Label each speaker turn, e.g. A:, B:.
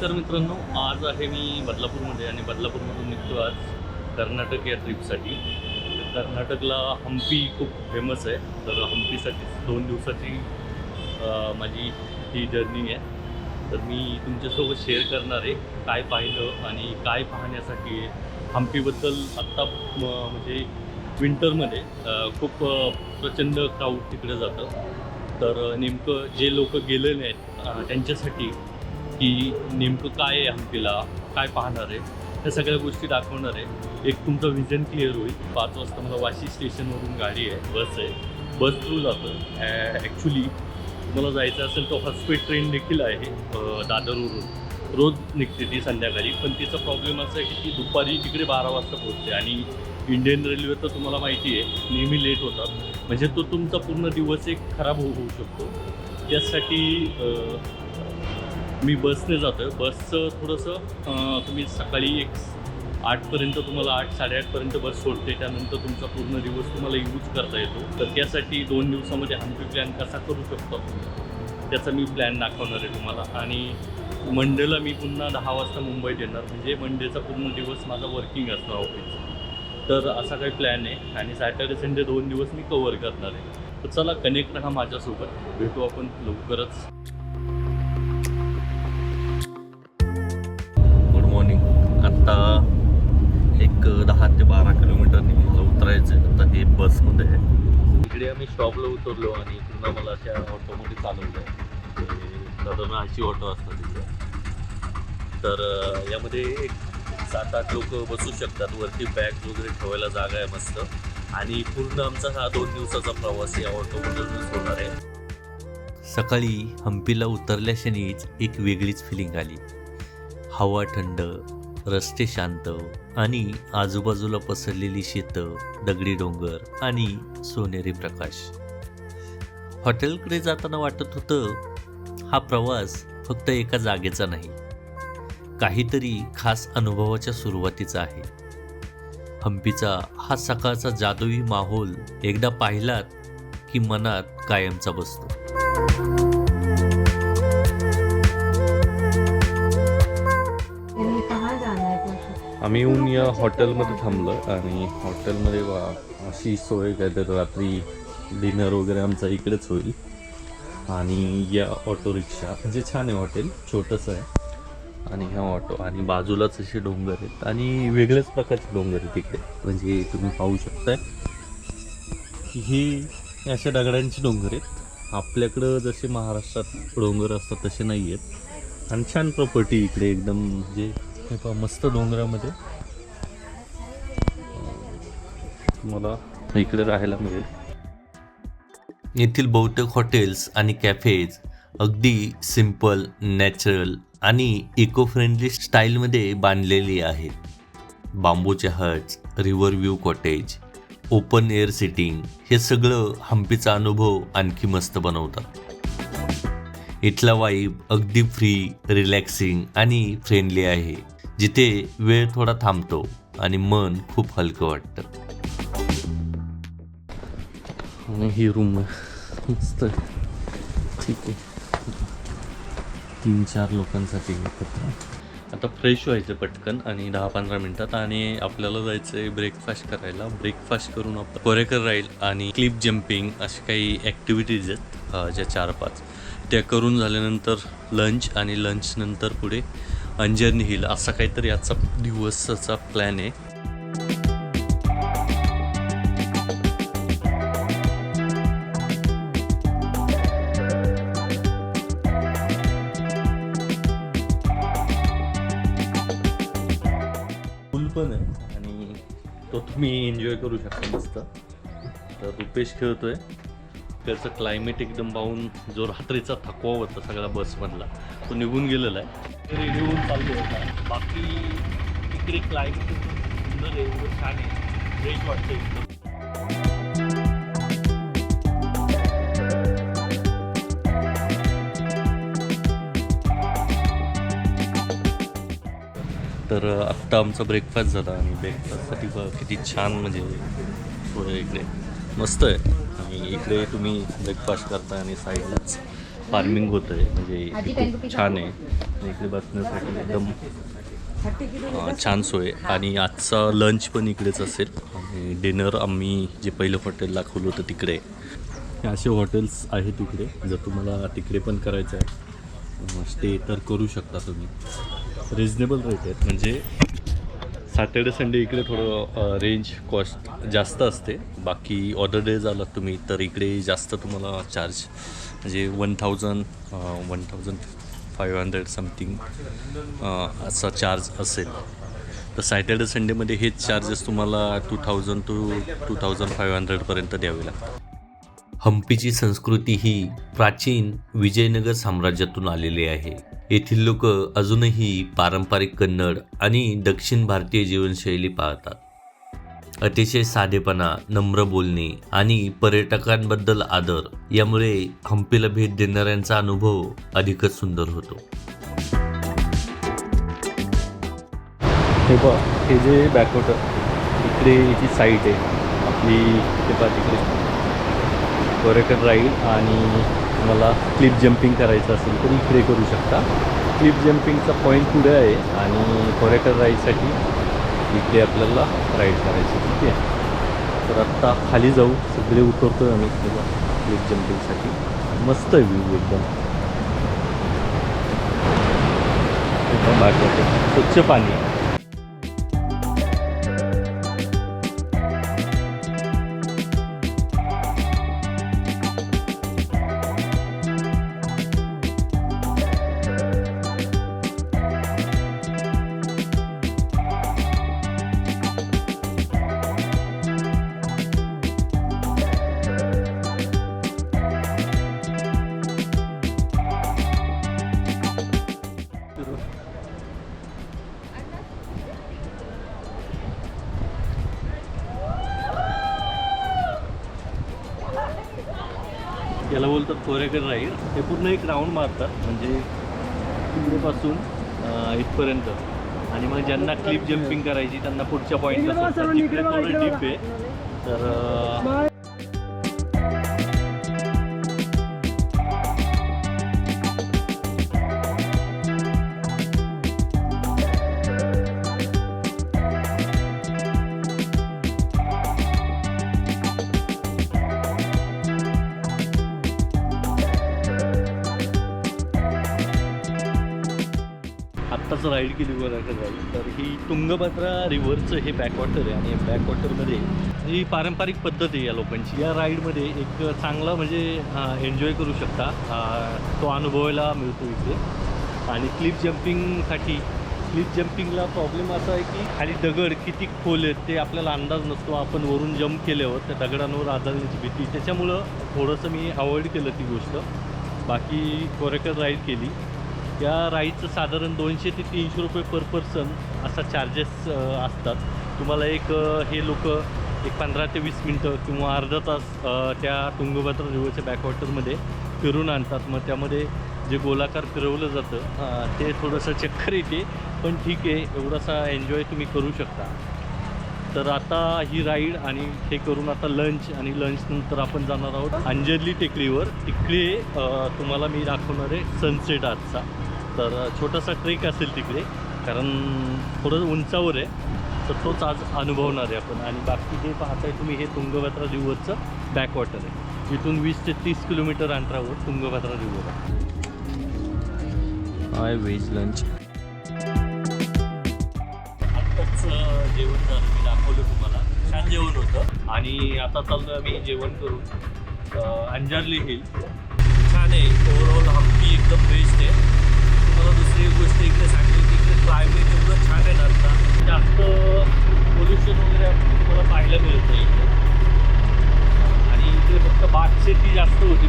A: नमस्कार मित्रांनो आज आहे मी बदलापूरमध्ये आणि बदलापूरमधून निघतो आज कर्नाटक या ट्रिपसाठी कर्नाटकला हम्पी खूप फेमस आहे. तर हम्पीसाठी दोन दिवसाची माझी ही जर्नी आहे. तर मी तुमच्यासोबत शेअर करणार आहे काय पाहिलं आणि काय पाहण्यासाठी. हम्पीबद्दल आत्ता म- म्हणजे विंटरमध्ये खूप प्रचंड क्राऊड तिकडे जातं. तर नेमकं जे लोक गेलेले आहेत त्यांच्यासाठी की नेमकं काय आहे हम्पीला काय पाहणार आहे? ह्या सगळ्या गोष्टी दाखवणार आहे. एक तुमचं विजन क्लिअर होईल. पाच वाजता मला वाशी स्टेशनवरून गाडी आहे बस आहे. बस थ्रू जातं ॲक्च्युली तुम्हाला जायचं असेल तर हॉस्पिट ट्रेन देखील आहे दादरवरून. रोज निघते ती संध्याकाळी. पण तिचा प्रॉब्लेम असा आहे की ती दुपारी तिकडे बारा वाजता पोहोचते. आणि इंडियन रेल्वे तर तुम्हाला माहिती आहे नेहमी लेट होतात. म्हणजे तो तुमचा पूर्ण दिवस एक खराब होऊ होऊ शकतो. त्यासाठी मी बसने जातो आहे बसचं थोडंसं तुम्ही सकाळी एक आठपर्यंत तुम्हाला आठ साडेआठपर्यंत बस सोडते. त्यानंतर तुमचा पूर्ण दिवस तुम्हाला यूज करता येतो. तर त्यासाठी दोन दिवसामध्ये हम्पी प्लॅन कसा करू शकतो? त्याचा मी प्लॅन दाखवणार आहे तुम्हाला. आणि मंडेला मी पुन्हा दहा वाजता मुंबईत येणार म्हणजे मंडेचा पूर्ण दिवस माझा वर्किंग असणार ऑफिस तर असा काही प्लॅन आहे. आणि सॅटर्डे संडे दोन दिवस मी कवर करणार आहे. तर चला कनेक्ट राहा माझ्यासोबत. भेटू आपण लवकरच. मी शॉपला स्टॉपला उतरलो आणि पुन्हा मला अशा ऑटोमध्ये चालवलं आहे साधारण अशी ऑटो असतात तिथे तर यामध्ये एक सात आठ लोक बसू शकतात. वरती बॅग वगैरे ठेवायला जागा आहे मस्त. आणि पूर्ण आमचा हा दोन दिवसाचा प्रवास या ऑटोमधूनच होणार आहे.
B: सकाळी हम्पीला उतरल्या क्षणीच एक वेगळीच फिलिंग आली. हवा थंड रस्ते शांत आणि आजूबाजूला पसरलेली शेतं दगडी डोंगर आणि सोनेरी प्रकाश. हॉटेलकडे जाताना वाटत होतं हा प्रवास फक्त एका जागेचा नाही काहीतरी खास अनुभवाच्या सुरुवातीचा आहे. हम्पीचा हा सकाळचा जादुई माहोल एकदा पाहिलात की मनात कायमचा बसतो.
A: आम्ही येऊन या हॉटेलमध्ये थांबलो आणि हॉटेलमध्ये वा अशी सोय काय तर रात्री डिनर वगैरे आमचा इकडेच होईल. आणि या ऑटो रिक्षा म्हणजे छान आहे हॉटेल छोटंसं आहे. आणि ह्या ऑटो आणि बाजूलाच असे डोंगर आहेत. आणि वेगळ्याच प्रकारचे डोंगर आहेत तिकडे म्हणजे तुम्ही पाहू शकताय की हे अशा दगडांचे डोंगर आहेत. आपल्याकडं जसे महाराष्ट्रात डोंगर असतात तसे नाही आहेत आणि छान प्रॉपर्टी इकडे एकदम म्हणजे हे पहा मस्त डोंगरामध्ये. तुम्हाला इकडे राहायला मिळेल.
B: येथील बहुतेक हॉटेल्स आणि कॅफेज अगदी सिंपल नॅचरल आणि इको फ्रेंडली स्टाईलमध्ये बांधलेली आहेत. बांबूचे huts river view cottage open air sitting हे सगळं हम्पीचा अनुभव आणखी मस्त बनवतात. इथला वाईब अगदी फ्री रिलॅक्सिंग आणि फ्रेंडली आहे. जिथे वेळ थोडा थांबतो आणि मन खूप हलकं वाटतं.
A: आणि ही रूम मस्त. ठीक आहे. तीन चार लोकांसाठी आता फ्रेश व्हायचं पटकन आणि दहा पंधरा मिनिटात आणि आपल्याला जायचं आहे ब्रेकफास्ट करायला. ब्रेकफास्ट करून आपलं कोरेकर राहील आणि क्लिप जम्पिंग असे काही ॲक्टिव्हिटीज आहेत ज्या चार पाच त्या करून झाल्यानंतर लंच आणि लंच नंतर पुढे अंजन हिल असा काहीतरी आजचा दिवसाचा प्लॅन आहे. पूल पण आहे. आणि तो तुम्ही एन्जॉय करू शकता मस्त. तर रुपेश खेळतोय. त्याचं क्लायमेट एकदम पाहून जो रात्रीचा थकवा होता सगळा बसमधला तो निघून गेलेला आहे. रेडिओवर होऊन होता. बाकी तिकडे क्लायमेट सुंदर आहे एवढं छान आहे. फ्रेश वाटतं एकदम. तर आत्ता आमचा ब्रेकफास्ट झाला आणि ब्रेकफास्टसाठी बघ किती छान म्हणजे सोय इकडे. मस्त आहे. आणि इकडे तुम्ही ब्रेकफास्ट करता आणि साईडलाच फार्मिंग होतं आहे म्हणजे खूप छान आहे. इकडे बसण्यासाठी एकदम छान सोय. आणि आजचा लंच पण इकडेच असेल. आणि डिनर आम्ही जे पहिलं हॉटेल दाखवलं होतं तिकडे हे असे हॉटेल्स आहेत तिकडे. जर तुम्हाला तिकडे पण करायचं आहे स्टे तर करू शकता तुम्ही. रिजनेबल रेट आहेत. म्हणजे सॅटर्डे संडे इकडे थोडं रेंज कॉस्ट जास्त असते. बाकी ऑर्डर डे झाला तुम्ही तर इकडे जास्त तुम्हाला चार्ज म्हणजे one thousand one thousand five hundred something असा चार्ज असेल. तर सॅटर्डे संडेमध्ये हेच चार्जेस तुम्हाला two thousand two two thousand five हंड्रेडपर्यंत द्यावे लागतात.
B: हम्पीची संस्कृती ही प्राचीन विजयनगर साम्राज्यातून आलेली आहे. येथील लोक अजूनही पारंपरिक कन्नड आणि दक्षिण भारतीय जीवनशैली पाळतात. अतिशय साधेपणा नम्र बोलणे आणि पर्यटकांबद्दल आदर यामुळे हम्पीला भेट देणाऱ्यांचा अनुभव अधिकच सुंदर होतो.
A: हे बघ हे जे बॅकवॉटर इकडे जी साईट आहे आपली ते तिकडे. पर्यटन राईड आणि मला क्लिप जम्पिंग करायचं असेल तर इकडे करू शकता. क्लिप जम्पिंगचा पॉईंट पुढे आहे आणि पर्यटन राईडसाठी इकडे आपल्याला राईड करायची ठीक आहे. तर आत्ता खाली जाऊ. सगळे उतरतो आहे आम्ही क्लिप जम्पिंगसाठी मस्त व्ह्यू एकदम. एकदम स्वच्छ पाणी. याला बोलतात कोरेकर राईड हे पूर्ण एक राऊंड मारतात. म्हणजे तिकडेपासून इथपर्यंत. आणि मग ज्यांना क्लिप जम्पिंग करायची त्यांना पुढच्या पॉईंटला डीप आहे. तर अं, राईड केली बघा राईड तर ही तुंगभद्रा रिव्हरचं हे बॅकवॉटर आहे आणि बॅकवॉटरमध्ये ही पारंपरिक पद्धत आहे या लोकांची. या राईडमध्ये एक चांगला म्हणजे एन्जॉय करू शकता. तो अनुभवायला मिळतो इथे. आणि क्लिप जम्पिंगसाठी क्लिप जम्पिंगला प्रॉब्लेम असा आहे की खाली दगड किती खोल आहेत ते आपल्याला अंदाज नसतो. आपण वरून जम्प केल्यावर त्या दगडांवर आदळण्याची भीती. त्याच्यामुळं थोडंसं मी अवॉइड केलं ती गोष्ट. बाकी कोरेकर राईड केली. या राईडचं साधारण दोनशे ते तीनशे रुपये पर पर्सन असा चार्जेस असतात. तुम्हाला एक हे लोक एक पंधरा ते वीस मिनटं किंवा अर्धा तास त्या तुंगभद्रा रिव्हरच्या बॅकवॉटरमध्ये फिरून आणतात. मग त्यामध्ये जे गोलाकार फिरवलं जातं ते थोडंसं चक्कर येते. पण ठीक आहे एवढासा एन्जॉय तुम्ही करू शकता. तर आता ही राईड आणि हे करून आता लंच आणि लंचनंतर आपण जाणार आहोत अंजली टेकडीवर. तिकडे तुम्हाला मी दाखवणार आहे सनसेट आजचा. तर छोटासा ट्रेक असेल तिकडे कारण थोडं उंचावर आहे तर तोच आज अनुभवणार आहे आपण. आणि बाकी जे पाहताय तुम्ही हे तुंगभद्रा रिव्हरचं बॅकवॉटर आहे. इथून वीस ते तीस किलोमीटर अंतरावर तुंगभद्रा रिव्हर आहे. हाय व्हेज लंच आत्ताच जेवण झालं मी दाखवलं तुम्हाला. छान जेवण होतं. आणि आता चाललो आम्ही जेवण करू अंजारली हिल. छान आहे. ओव्हरऑल हम्पी एकदम बेस्ट एक गोष्ट इकडे सांगली तिकडे क्लायमेट एवढं छान आहे ना आता. जास्त पोल्युशन वगैरे तुम्हाला पाहायला मिळत नाही आणि इकडे फक्त बाग शेती जास्त होती.